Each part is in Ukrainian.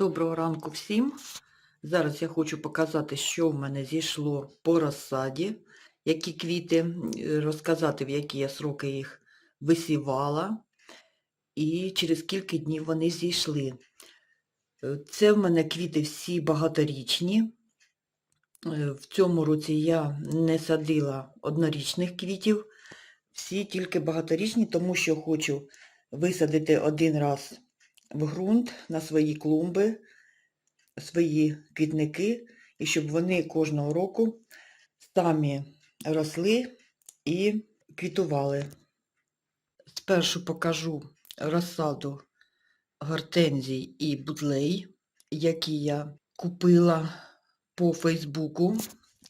Доброго ранку всім. Зараз я хочу показати, що в мене зійшло по розсаді, які квіти, розказати, в які я сроки їх висівала і через скільки днів вони зійшли. Е, Це в мене квіти всі багаторічні. Е, В цьому році я не садила однорічних квітів, всі тільки багаторічні, тому що хочу висадити один раз в ґрунт на свої клумби, свої квітники, і щоб вони кожного року самі росли і квітували. Спершу покажу розсаду гортензій і бутлей, які я купила по Фейсбуку.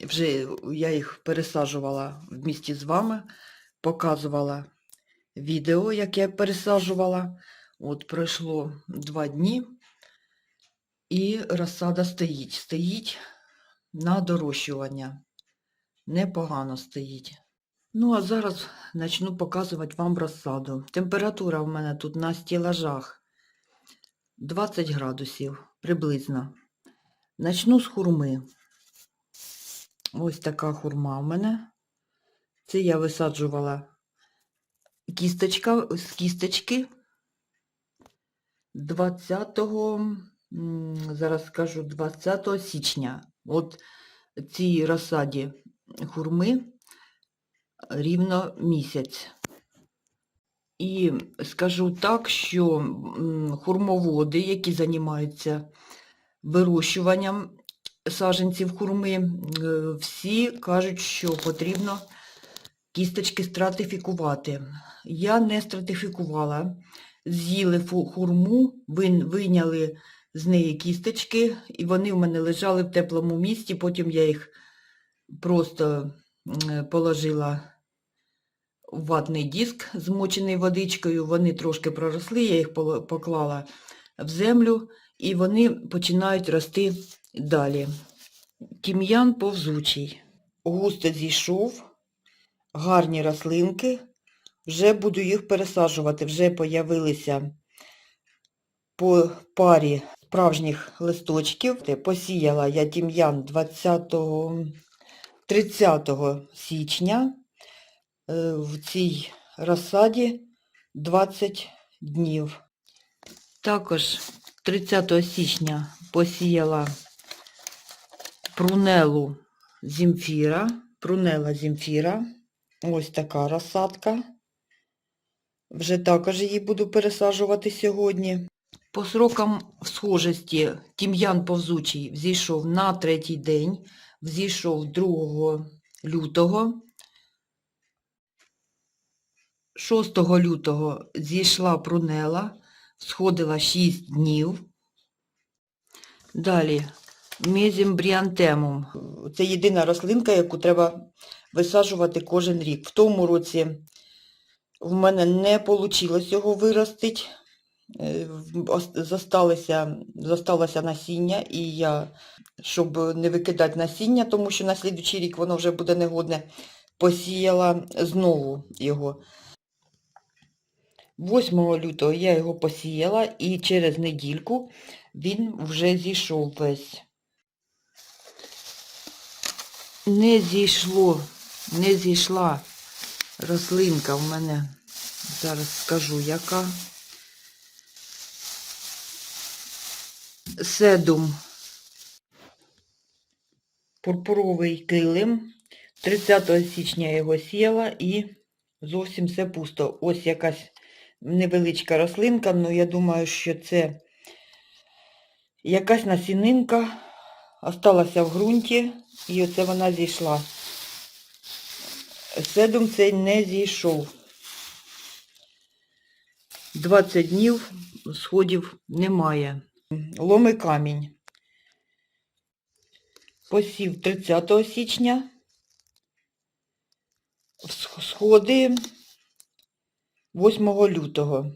Вже я їх пересаджувала в місті з вами, показувала відео, як я пересаджувала. От пройшло два дні, і розсада стоїть. Стоїть на дорощування. Непогано стоїть. Ну, а зараз почну показувати вам розсаду. Температура в мене тут на стілажах 20 градусів приблизно. Начну з хурми. Ось така хурма в мене. Це я висаджувала кісточка, з кісточки 20, зараз скажу, 20 січня. От цій розсаді хурми рівно місяць. І скажу так, що хурмоводи, які займаються вирощуванням саджанців хурми, е, всі кажуть, що потрібно кісточки стратифікувати. Я не стратифікувала. З'їли хурму, вин- вийняли з неї кісточки, і вони в мене лежали в теплому місці. Потім я їх просто положила в ватний диск, змочений водичкою. Вони трошки проросли, я їх поклала в землю, і вони починають рости далі. Тім'ян повзучий. Густо зійшов, гарні рослинки. Вже буду їх пересаджувати. Вже появилися по парі справжніх листочків. Посіяла я тім'ян 20 30 січня. Е, В цій розсаді 20 днів. Також 30 січня посіяла прунелу зімфіра. Прунела зімфіра. Ось така розсадка. Вже також її буду пересаджувати сьогодні. По срокам схожості тім'ян повзучий взійшов на третій день, взійшов 2 лютого. 6 лютого зійшла прунела, сходила 6 днів. Далі мезімбріантемум. Це єдина рослинка, яку треба висаджувати кожен рік. В тому році в мене не вийшло його виростити. Е, в- Зосталося, насіння, і я, щоб не викидати насіння, тому що на слідуючий рік воно вже буде негодне, посіяла знову його. 8 лютого я його посіяла і через недільку він вже зійшов весь. Не зійшло, не зійшла рослинка в мене, зараз скажу яка. Седум. Пурпуровий килим. 30 січня я його сіяла і зовсім все пусто. Ось якась невеличка рослинка, ну я думаю, що це якась насінинка осталася в ґрунті, і оце вона зійшла. Седум цей не зійшов. 20 днів сходів немає. Ломи камінь. Посів 30 січня. Сходи 8 лютого.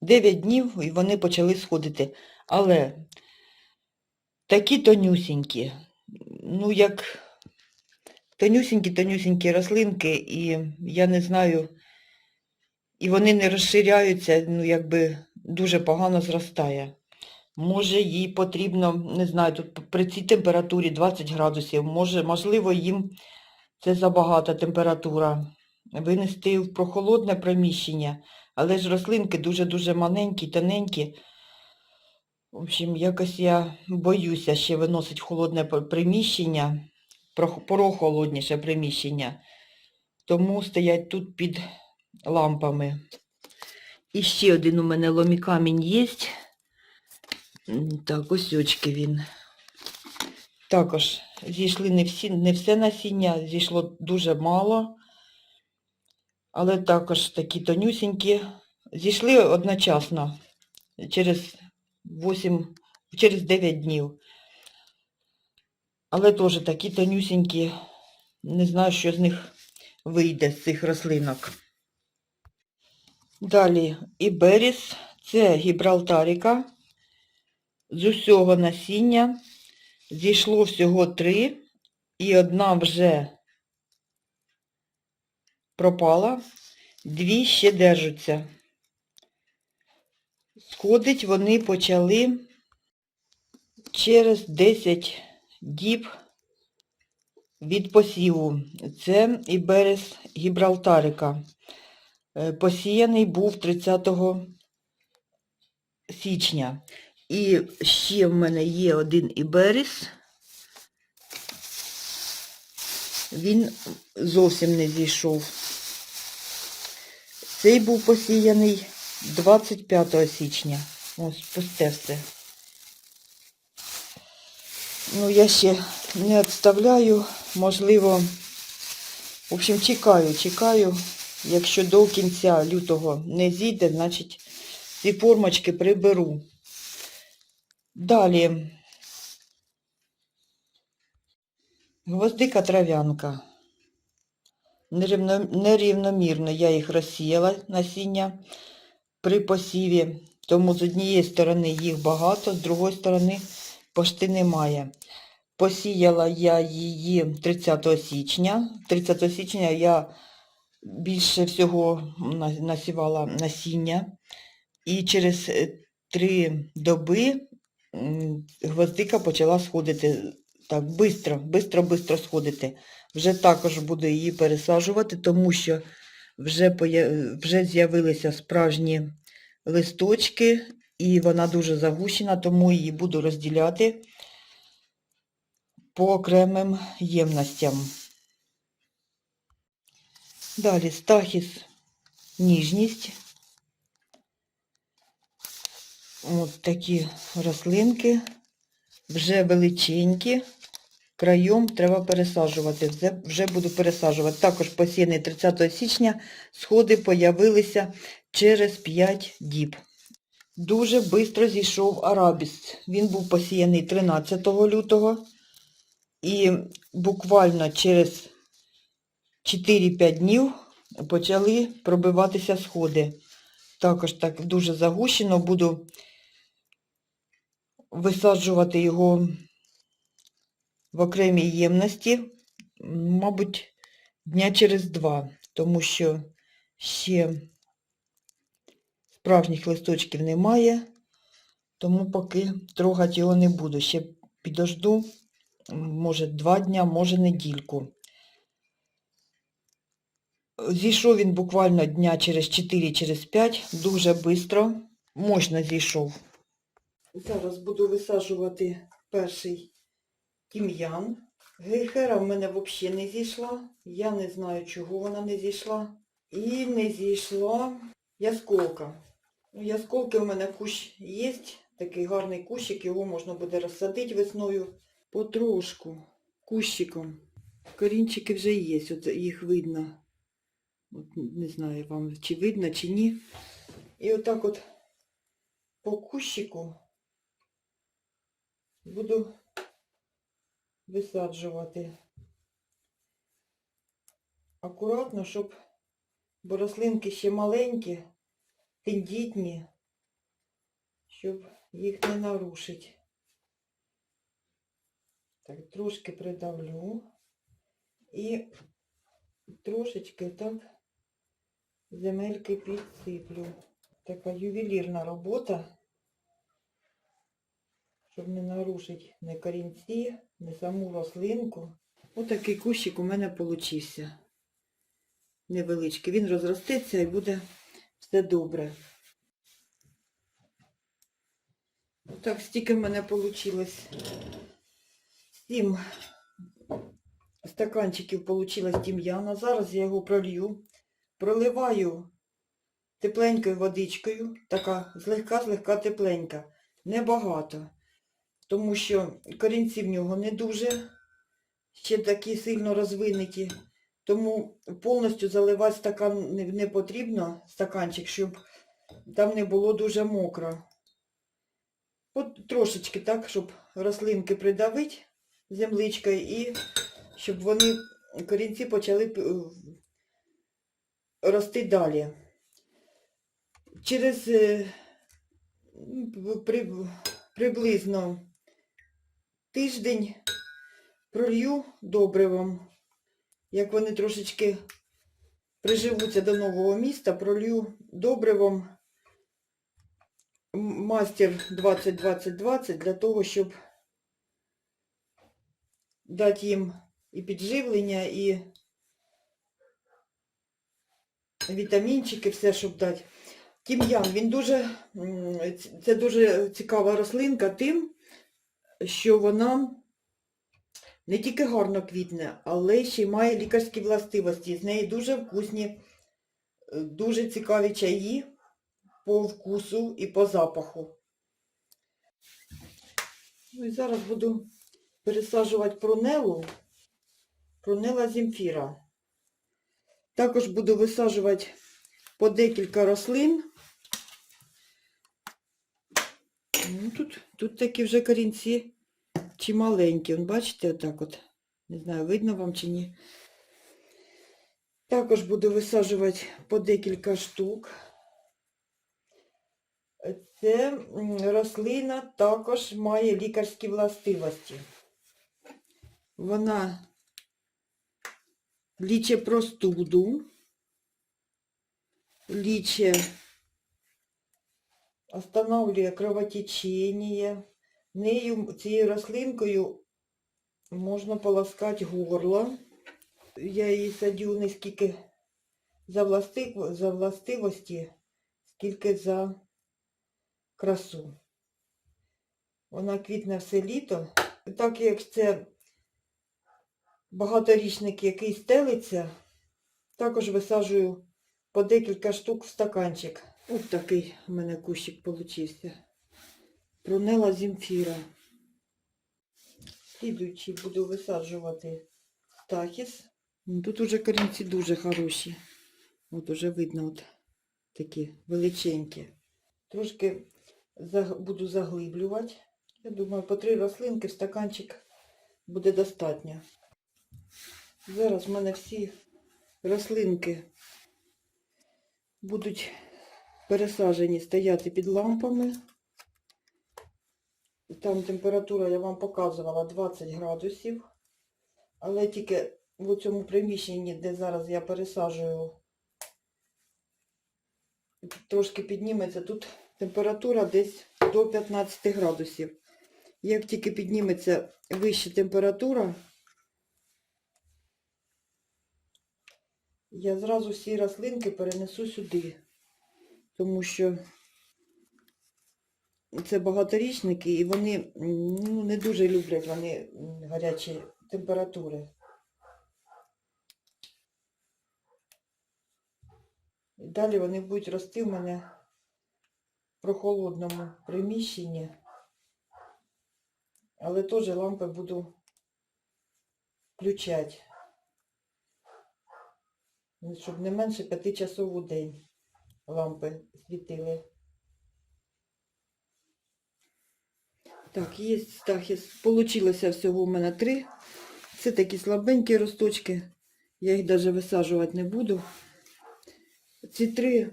9 днів і вони почали сходити. Але такі тонюсінькі, ну як тонюсінькі-тонюсінькі рослинки, і я не знаю, і вони не розширяються, ну якби дуже погано зростає. Може, їй потрібно, не знаю, тут при цій температурі 20 градусів, може, можливо, їм це забагата температура. Винести в прохолодне приміщення, але ж рослинки дуже-дуже маленькі, тоненькі. В общем, якось я боюся ще виносить холодне приміщення, прохолодніше приміщення. Тому стоять тут під лампами. І ще один у мене ломікамінь є. Так, ось очки він. Також зійшли не всі, не все насіння, зійшло дуже мало. Але також такі тонюсінькі. Зійшли одночасно через 8, через 9 днів. Але теж такі тонюсінькі. Не знаю, що з них вийде, з цих рослинок. Далі іберіс. Це гібралтаріка. З усього насіння зійшло всього три, і одна вже пропала, дві ще держаться. Сходить вони почали через 10 діб від посіву. Це іберес гібралтарика. Е, Посіяний був 30 січня. І ще в мене є один іберіс. Він зовсім не зійшов. Цей був посіяний 25 січня. Ось пусте все. Ну, я ще не відставляю, можливо, в общем, чекаю, чекаю. Якщо до кінця лютого не зійде, значить ці формочки приберу. Далі. Гвоздика трав'янка. Нерівномірно я їх розсіяла насіння при посіві, тому з однієї сторони їх багато, з другої сторони пошти немає. Посіяла я її 30 січня. 30 січня я більше всього насівала насіння. І через е, три доби гвоздика почала сходити так, бистро, бистро, бистро сходити. Вже також буду її пересаджувати, тому що вже, вже з'явилися справжні листочки, і вона дуже загущена, тому її буду розділяти по окремим ємностям. Далі стахіс ніжність. От такі рослинки, вже величенькі. Краєм треба пересаджувати. Вже буду пересаджувати. Також посіяний 30 січня сходи появилися через 5 діб. Дуже швидко зійшов арабіс. Він був посіяний 13 лютого. І буквально через 4-5 днів почали пробиватися сходи. Також так дуже загущено буду висаджувати його в окремій ємності, мабуть, дня через два, тому що ще справжніх листочків немає, тому поки трогати його не буду. Ще підожду, може, два дня, може, недільку. Зійшов він буквально дня через 4, через 5, дуже швидко, мощно зійшов. Зараз буду висаджувати перший тім'ян. Гейхера в мене взагалі не зійшла. Я не знаю, чого вона не зійшла. І не зійшла ясколка. Ну, Ясколки в мене кущ є, такий гарний кущик, його можна буде розсадити весною потрошку, кущиком. Корінчики вже є, от їх видно. От, не знаю вам, чи видно, чи ні. І отак от по кущику буду висаджувати. Акуратно, щоб, бо рослинки ще маленькі, тендітні, щоб їх не нарушити. Так, трошки придавлю і трошечки так земельки підсиплю. Така ювелірна робота. щоб не нарушити не корінці, не саму рослинку. Отакий кущик у мене получився. Невеличкий. Він розростеться і буде все добре. Так, стільки в мене вийшло. Сім стаканчиків вийшло тім'яна. Зараз я його пролью. Проливаю тепленькою водичкою, така злегка-злегка тепленька. Небагато. Тому що корінці в нього не дуже ще такі сильно розвинуті. Тому повністю заливати стакан не, потрібно, стаканчик, щоб там не було дуже мокро. От трошечки так, щоб рослинки придавити земличкою і щоб вони, корінці почали рости далі. Через е, при, приблизно тиждень пролью добривом. Як вони трошечки приживуться до нового міста, пролью добривом мастер 20-20-20 для того, щоб дати їм і підживлення, і вітамінчики, все, щоб дати. Тім'ян, він дуже, це дуже цікава рослинка тим, що вона не тільки гарно квітне, але ще й має лікарські властивості. З неї дуже вкусні, е, дуже цікаві чаї по вкусу і по запаху. Ну і зараз буду пересаджувати пронелу, пронела зімфіра. Також буду висаджувати по декілька рослин. Ну, тут, тут такі вже корінці чималенькі. Вон, бачите, отак от. Не знаю, видно вам чи ні. Також буду висаджувати по декілька штук. Це рослина також має лікарські властивості. Вона ліче простуду, ліче, останавливає кровотечення. Нею, цією рослинкою можна полоскати горло. Я її садю не скільки за, власти, за властивості, скільки за красу. Вона квітне все літо. Так як це багаторічник, який стелиться, також висаджую по декілька штук в стаканчик. Ось такий у мене кущик получився. Прунела зімфіра. Слідуючий буду висаджувати стахіс. Ну, Тут уже корінці дуже хороші. От уже видно от такі величенькі. Трошки буду заглиблювати. Я думаю, по три рослинки в стаканчик буде достатньо. Зараз в мене всі рослинки будуть пересаджені стояти під лампами. Там температура, я вам показувала, 20 градусів. Але тільки в цьому приміщенні, де зараз я пересаджую, трошки підніметься. Тут температура десь до 15 градусів. Як тільки підніметься вища температура, я зразу всі рослинки перенесу сюди. Тому що це багаторічники і вони ну, не дуже люблять вони гарячі температури. І далі вони будуть рости в мене в прохолодному приміщенні. Але теж лампи буду включати. Щоб не менше 5 часов у день лампи світили. Так, є стахіс. Получилося всього у мене три. Це такі слабенькі росточки. Я їх навіть висаджувати не буду. Ці три.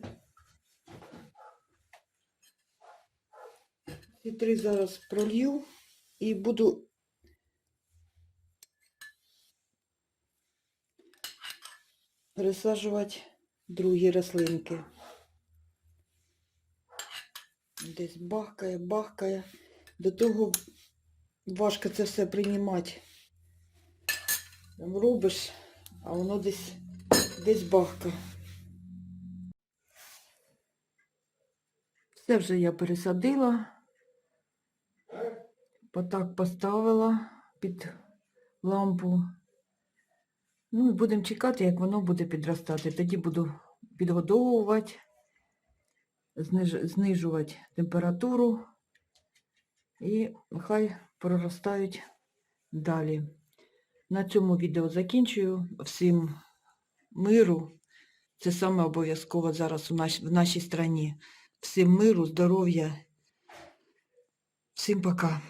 Ці три зараз пролью і буду пересаджувати другі рослинки. Десь бахкає, бахкає. До того важко це все приймати. Там робиш, а воно десь десь бахка. Все вже я пересадила. Отак поставила під лампу. Ну і будемо чекати, як воно буде підростати. Тоді буду підгодовувати, зниж... знижувати температуру і хай проростають далі. На цьому відео закінчую. Всім миру. Це саме обов'язково зараз у наш... в нашій країні. Всім миру, здоров'я. Всім пока.